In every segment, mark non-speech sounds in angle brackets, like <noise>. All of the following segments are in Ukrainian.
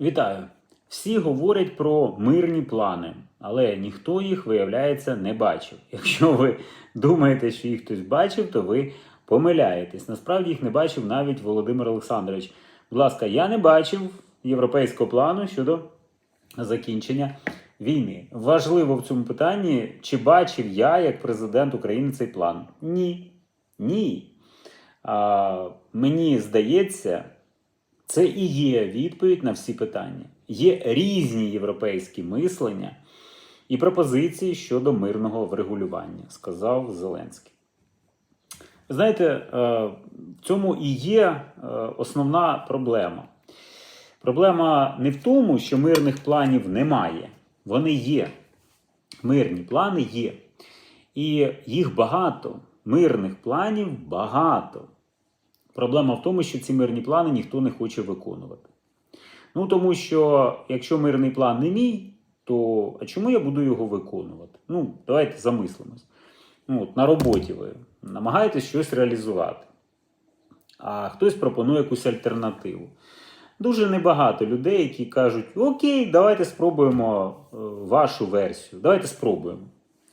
Вітаю! Всі говорять про мирні плани, але ніхто їх, виявляється, не бачив. <laughs> Якщо ви думаєте, що їх хтось бачив, то ви помиляєтесь. Насправді їх не бачив навіть Володимир Олександрович. Будь ласка, я не бачив європейського плану щодо закінчення війни. Важливо в цьому питанні, чи бачив я як президент України цей план? Ні. Ні. А, мені здається, це і є відповідь на всі питання. Є різні європейські мислення і пропозиції щодо мирного врегулювання, сказав Зеленський. Знаєте, е, в цьому і є е, основна проблема. Проблема не в тому, що мирних планів немає. Вони є. Мирні плани є. І їх багато. Мирних планів багато. Проблема в тому, що ці мирні плани ніхто не хоче виконувати. Ну, тому що якщо мирний план не мій, то а чому я буду його виконувати? Ну, давайте замислимось. Ну, от, на роботі ви намагаєтесь щось реалізувати, а хтось пропонує якусь альтернативу. Дуже небагато людей, які кажуть: Окей, давайте спробуємо е, вашу версію. Давайте спробуємо.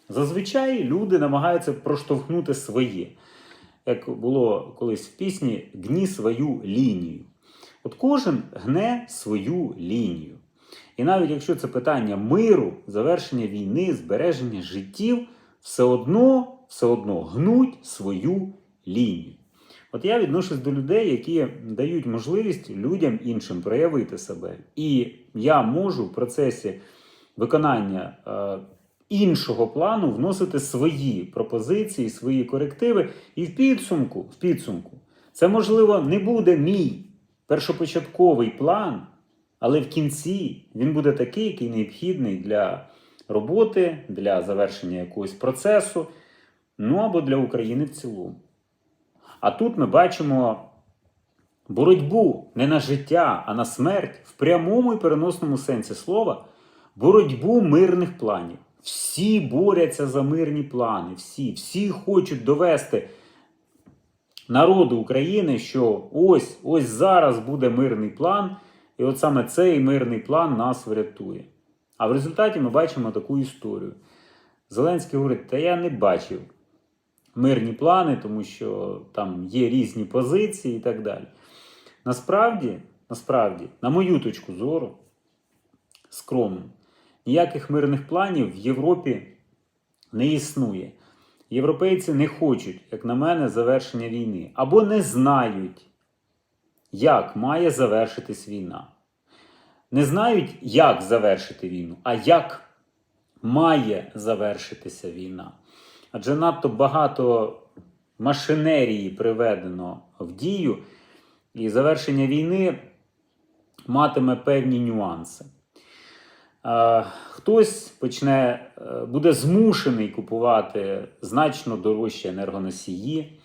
Зазвичай люди намагаються проштовхнути своє. Як було колись в пісні, гні свою лінію. От кожен гне свою лінію. І навіть якщо це питання миру, завершення війни, збереження життів, все одно, все одно гнуть свою лінію. От я відношусь до людей, які дають можливість людям іншим проявити себе. І я можу в процесі виконання е, іншого плану вносити свої пропозиції, свої корективи. І в підсумку, в підсумку, це можливо не буде мій першопочатковий план, але в кінці він буде такий, який необхідний для роботи, для завершення якогось процесу, ну або для України в цілому. А тут ми бачимо боротьбу не на життя, а на смерть в прямому і переносному сенсі слова, боротьбу мирних планів. Всі борються за мирні плани, всі, всі хочуть довести народу України, що ось ось зараз буде мирний план, і от саме цей мирний план нас врятує. А в результаті ми бачимо таку історію. Зеленський говорить: та я не бачив мирні плани, тому що там є різні позиції і так далі. Насправді, насправді, на мою точку зору, скромно, ніяких мирних планів в Європі не існує. Європейці не хочуть, як на мене, завершення війни або не знають, як має завершитись війна. Не знають, як завершити війну, а як має завершитися війна. Адже надто багато машинерії приведено в дію, і завершення війни матиме певні нюанси. Хтось почне, е, буде змушений купувати значно дорожчі енергоносії,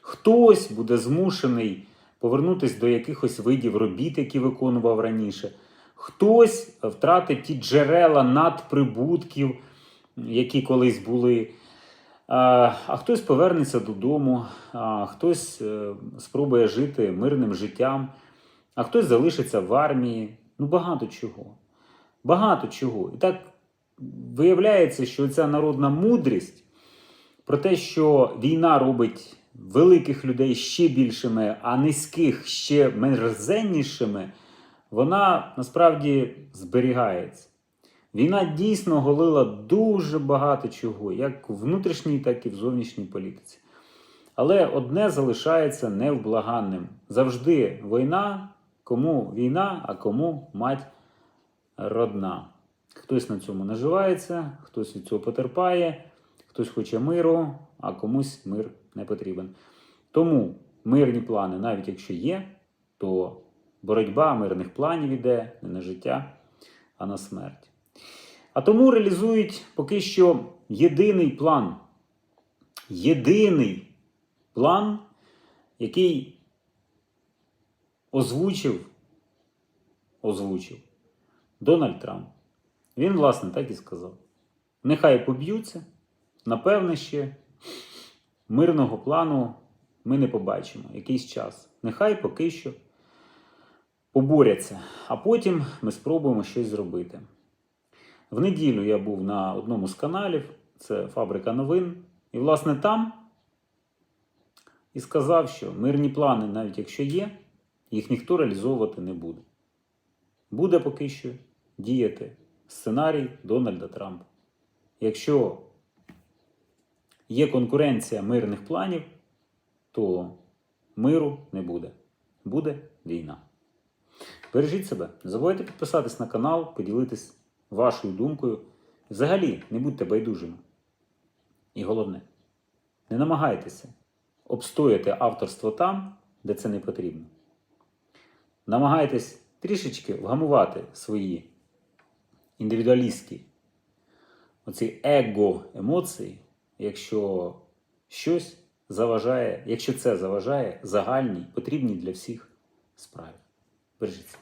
хтось буде змушений повернутися до якихось видів робіт, які виконував раніше. Хтось втратить ті джерела надприбутків, які колись були. А хтось повернеться додому, а хтось е, спробує жити мирним життям, а хтось залишиться в армії. Ну багато чого. Багато чого. І так виявляється, що ця народна мудрість про те, що війна робить великих людей ще більшими, а низьких ще мерзеннішими, вона насправді зберігається. Війна дійсно голила дуже багато чого, як в внутрішній, так і в зовнішній політиці. Але одне залишається невблаганним. Завжди війна, кому війна, а кому мать родна. Хтось на цьому наживається, хтось від цього потерпає, хтось хоче миру, а комусь мир не потрібен. Тому мирні плани, навіть якщо є, то боротьба мирних планів іде не на життя, а на смерть. А тому реалізують поки що єдиний план. Єдиний план, який озвучив, озвучив Дональд Трамп. Він, власне, так і сказав. Нехай поб'ються, напевне, ще мирного плану ми не побачимо якийсь час. Нехай поки що поборяться, а потім ми спробуємо щось зробити. В неділю я був на одному з каналів, це Фабрика новин, і, власне, там і сказав, що мирні плани, навіть якщо є, їх ніхто реалізовувати не буде. Буде поки що діяти сценарій Дональда Трампа. Якщо є конкуренція мирних планів, то миру не буде. Буде війна. Бережіть себе, не забувайте підписатись на канал, поділитись вашою думкою. Взагалі, не будьте байдужими. І головне, не намагайтеся обстояти авторство там, де це не потрібно. Намагайтесь трішечки вгамувати свої індивідуалістські оці его емоції, якщо щось заважає, якщо це заважає загальній, потрібній для всіх справі. Бережіться.